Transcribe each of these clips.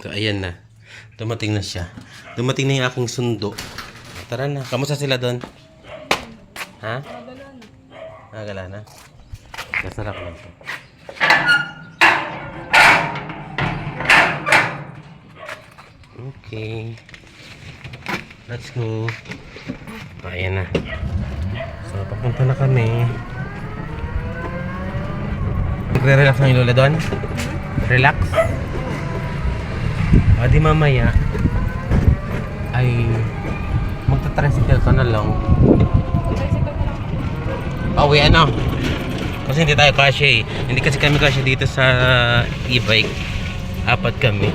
So, ayan na. Dumating na siya. Dumating na yung aking sundo. Tara na. Kamusta sila doon? Ha? Ah, gala na. Masarap lang to. Okay. Let's go. Ayan na. So, papunta na kami. Nagre-relax na yung lola doon? Relax? O di mamaya ay magta-tricycle ka na lang. Pauwi ano? Kasi hindi tayo kasya eh. Hindi kasi kami kasya dito sa e-bike. Apat kami.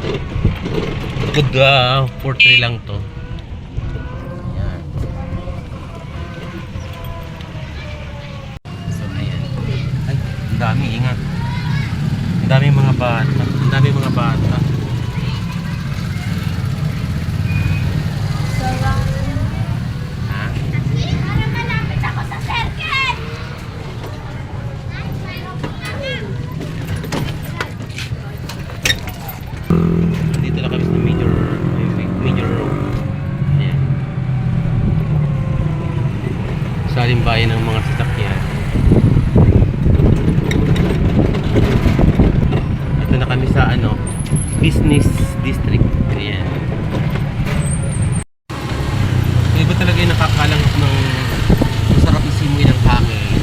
Good uh, for three lang to. Ayan. So ayan. Ay, ang dami ingat. Ang dami mga bata. Ang dami mga bata. Ha? Para malapit ako sa circuit! Dito lang kami sa major highway, major road. Ayan. Sa alimbayan ng mga sasakyan. Ito na kami sa ano, business district. Ayan. Iba talaga yung nakakalangot ng masarap isimoy ng hangin.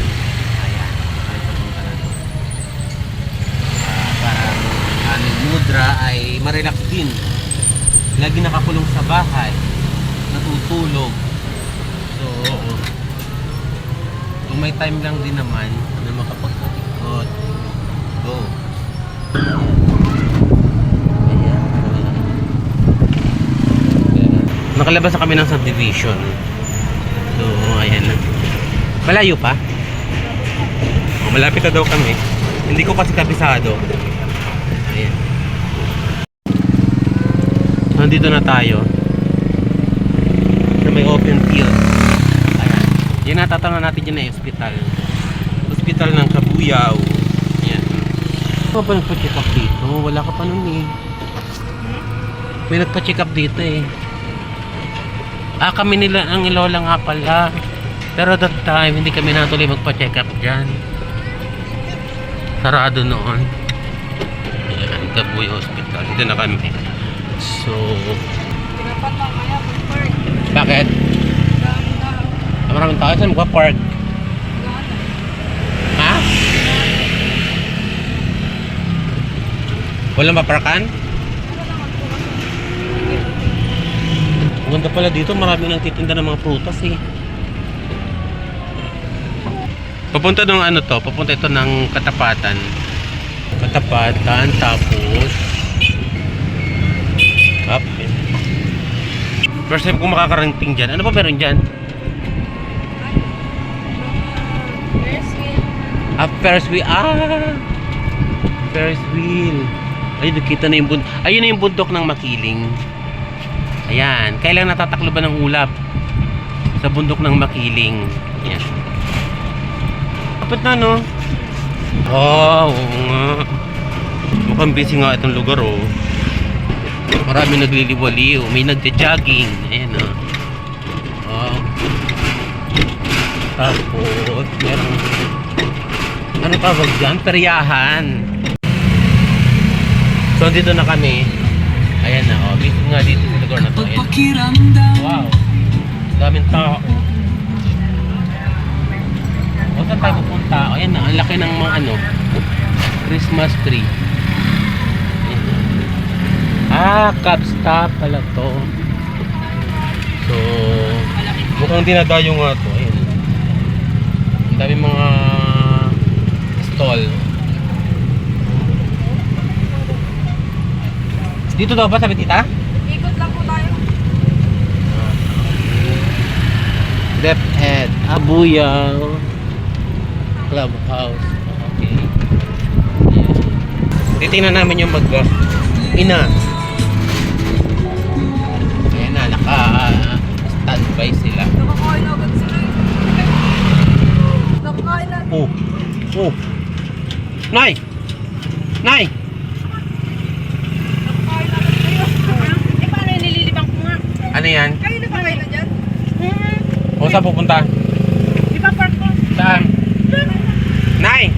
Ayan. Ay, papunta na doon. Ah, parang aming mudra ay marelax din. Lagi nakakulong sa bahay, natutulog. So. Kung may time lang din naman na makapag-ikot, go. Nakalabas na kami ng subdivision. So, ayan na. Malayo pa? Oh, malapit na daw kami. Hindi ko kasi kabisado. Ayan. Nandito na tayo. Sa may open field. Ayan. Yan natatanong natin dyan na hospital. Hospital ng Kabuyaw. Ayan. Ano ba nagpa-check up dito? Wala ka pa nun eh. May nagpa-check up dito eh. Ah, kami nila ang ilola nga pala. Pero that time, hindi kami natuloy magpa-check up dyan. Sarado noon. Ayan, Kabuy Hospital. Dito na kami. So, Dapat mamaya mag-park. bakit? Ah, Maraming tao saan magpa-park. Ha? Walang maparkan? Ang ganda pala dito, marami nang titinda ng mga prutas eh. Papunta ng ano to, papunta ito ng katapatan. Katapatan, tapos... Up. First time kong makakarating dyan. Ano pa meron dyan? Ah, Ferris wheel. Ah! Ferris wheel. Ay, nakita na yung bundok. Ayun na yung bundok ng Makiling. Ayan. Kailan natatakloban ng ulap? Sa bundok ng Makiling. Ayan. Kapit na, no? Oh, nga. Mukhang busy nga itong lugar, oh. Marami nagliliwaliw. May nagja-jogging. Ayan, oh. Oh. Tapos, merong ano tawag dyan? Peryahan. So, dito na kami. Ayan na, oh. Dito nga dito sa lugar na to. Ayan. Wow. Daming tao. O, saan tayo pupunta? O, ayan na. Ang laki ng mga ano. Christmas tree. Cab stop pala to. So, mukhang dinadayo nga to. Ayan. Ang dami mga stall. Dito daw ba sabi tita? Ikot lang po tayo. DepEd, Abuyaw, Clubhouse. Okay. Titingnan namin yung mag ina. Standby sila. Nakakain agad sila eh. Nakakain na. Oh. Oh. Nay! Nay! Nakakain agad kayo. Ano yan? Kayo na kayo na dyan? O saan pupunta? Ipapark ko. Saan? Nay!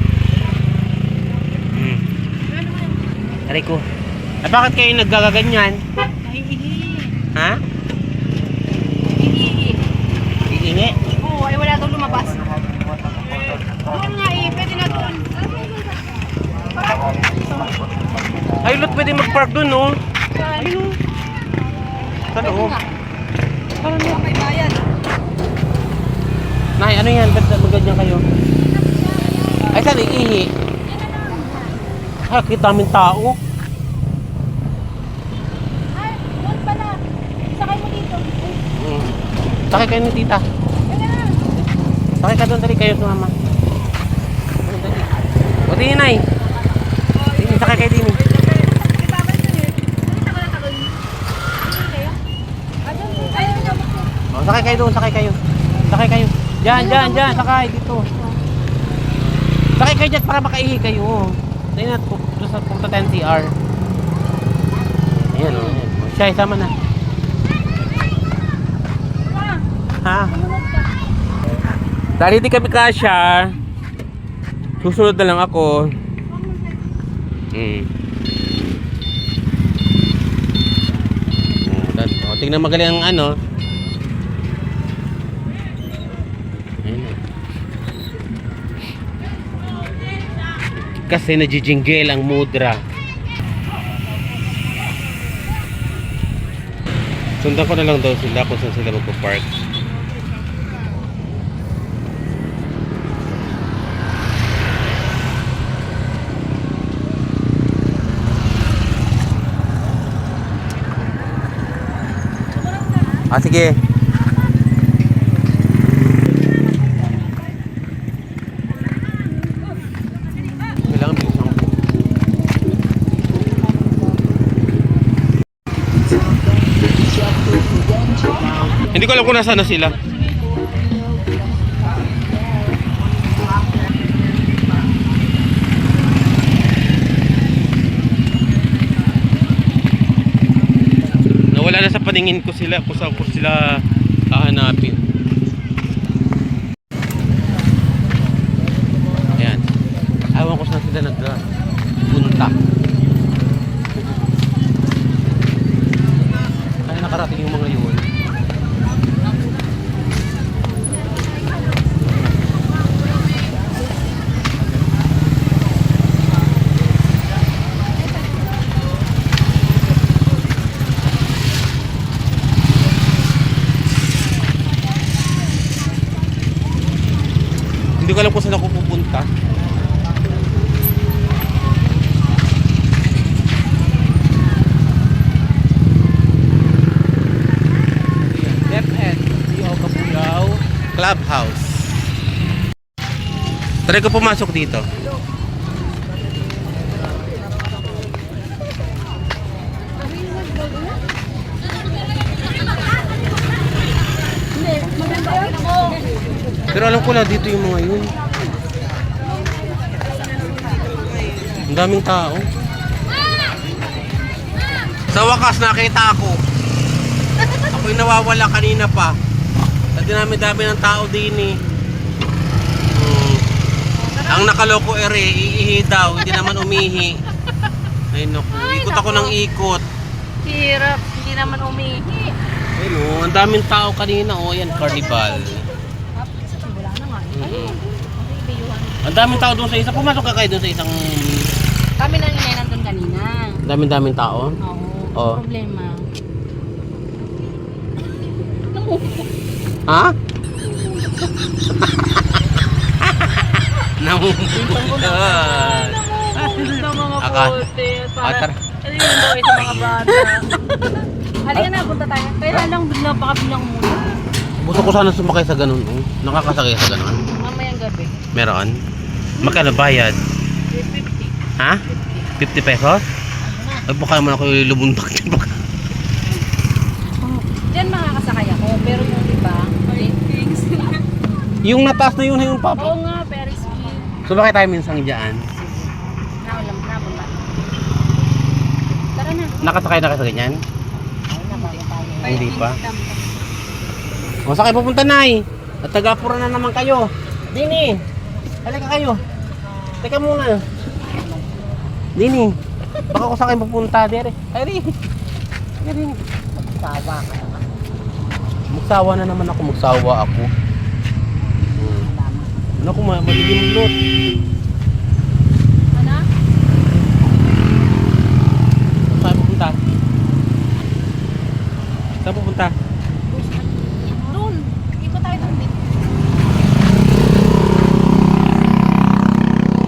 Hmm. Aray ko. Eh, bakit kayo naggagaganyan? Naiihi. Ha? Naiihi. Iingi? Oo, ay wala daw lumabas. Doon nga eh, pwede na doon. Ay, lot pwede mag-park dun, no? Ayun. Sa loob. Parang nga may bayan. Nay, ano yan? Ba't maganyan kayo? Ay, saan iihi? Ha, kita tao. Ay, doon pala. Sakay mo dito. Sakay kayo ni tita. Na. Sakay ka doon, dali kayo sa mama. O, di nay. Dini, sakay kayo dini. O, sakay kayo doon, sakay kayo. Sakay kayo. Diyan, diyan, diyan, sakay dito. Sakay kayo dyan para makaihi kayo. Dahil na, doon sa punta tayo ng CR. Ayan, o. ayan. O, Siya, isama na. Ha? Dali di kami kasya. Susunod na lang ako. Dad- oh, tingnan magaling ang ano. Kasi najijinggel ang mudra. Sundan ko na lang daw sila kung saan sila magpa-park. Ah, sige. Hindi ko alam kung nasaan na sila. Nawala na sa paningin ko sila kung saan ko sila hahanapin. Ayan. Ewan ko saan sila nagpunta. Kaya nakarating yung mga yun. Hindi ko alam kung saan ako pupunta. Clubhouse. Try ko pumasok dito. Pero alam ko na dito yung mga yun. Ang daming tao. Sa wakas nakita ako. Ako'y nawawala kanina pa. Sa dinami-dami ng tao din eh. Hmm. Ang nakaloko ere, iihi daw, hindi naman umihi. Ay naku, ikot ako ng ikot. Hirap, hindi naman umihi. Ayun ang daming tao kanina oh, yan carnival. Wala na nga. Mhm. Okay, bayuhan. Ang daming tao doon sa isa. Pumasok ka kayo doon sa isang Kami lang inay nandun kanina. daming daming tao. Oo. Oo. Problema. Ha? Namumulot. Sa mga Aka- puti. Ah, tara. Ano yun daw sa mga bata. Halika na, punta tayo. Kaya lang, bigla baka biglang muna. Gusto ko sana sumakay sa ganun. Oh. Nakakasakay sa ganun. Gabi. Meron? Magkano bayad? 350. Ha? 50 pesos? Ay baka naman ako lubuntak. Baka- Diyan makakasakay ako, pero yung iba, yung nataas na yun na yung papa. Oo nga, Ferris wheel. Sumakay tayo minsan dyan. Naulam na, punta. Tara na. Nakasakay na kayo sa ganyan? Na. Hindi pa. O, saan kayo pupunta, Nay? At taga-apura na naman kayo. Dini, halika kayo. Teka muna. Dini, baka kung saan kayo pupunta, Dere. Dere. Dere. Sawa ka naman. Magsawa na naman ako, magsawa ako. Hmm. Ano kung ma- magiging lot? Ano? Saan pupunta? Saan pupunta? Doon. Ikot tayo doon.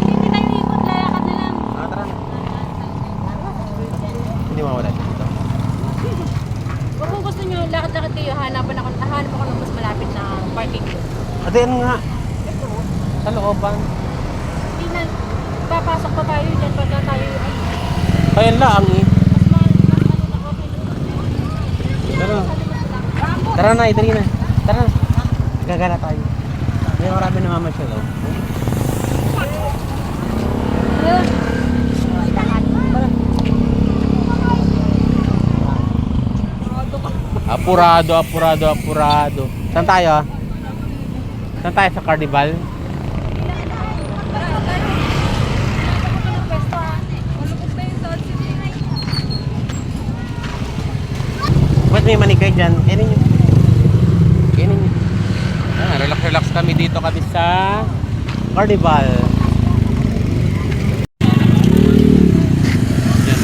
Hindi tayo ikot. Lalakad na lang. Ah, tara na. Hindi mawala dito. Kung kung gusto nyo, lakad-lakad kayo, hanapan ako, hanap ako ng mas malapit na parking doon. Ate, ano nga? Sa looban. Hindi na, papasok pa tayo dyan pagka tayo, ay, Kaya lang eh. mas mahal, mas ano na okay na. Tara. Rambo! Tara na, idari na. Tara na. Gagana tayo. May marami na mama siya daw. Ayun. Apurado, apurado, apurado. Saan tayo? Saan tayo sa carnival? Ba't may manikay dyan? Kainin nyo. Kainin nyo. Ah, relax, relax kami dito kami sa carnival. Yan.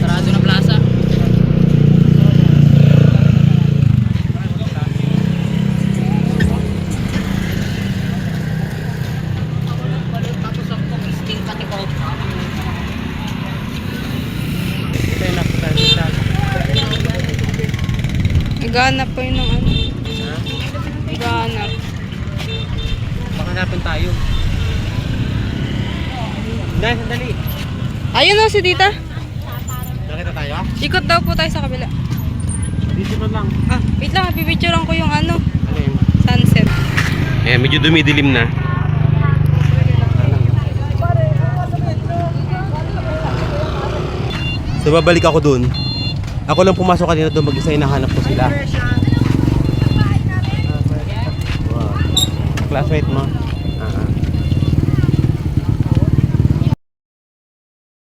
Sarado na plaza. Ito yung nakita. Naghahanap po yun ng ano. Ha? Naghahanap. Baka hanapin tayo. Dahil, sandali. Ayun o si tita. Nakita tayo? Ikot daw po tayo sa kabila. Dito na lang. Ah, wait lang. Pipicturean ko yung ano. Ano yun? Sunset. Eh, medyo dumidilim na. So, babalik ako dun. Ako lang pumasok kanina doon, mag-isa hinahanap ko sila. Wow. Classmate mo.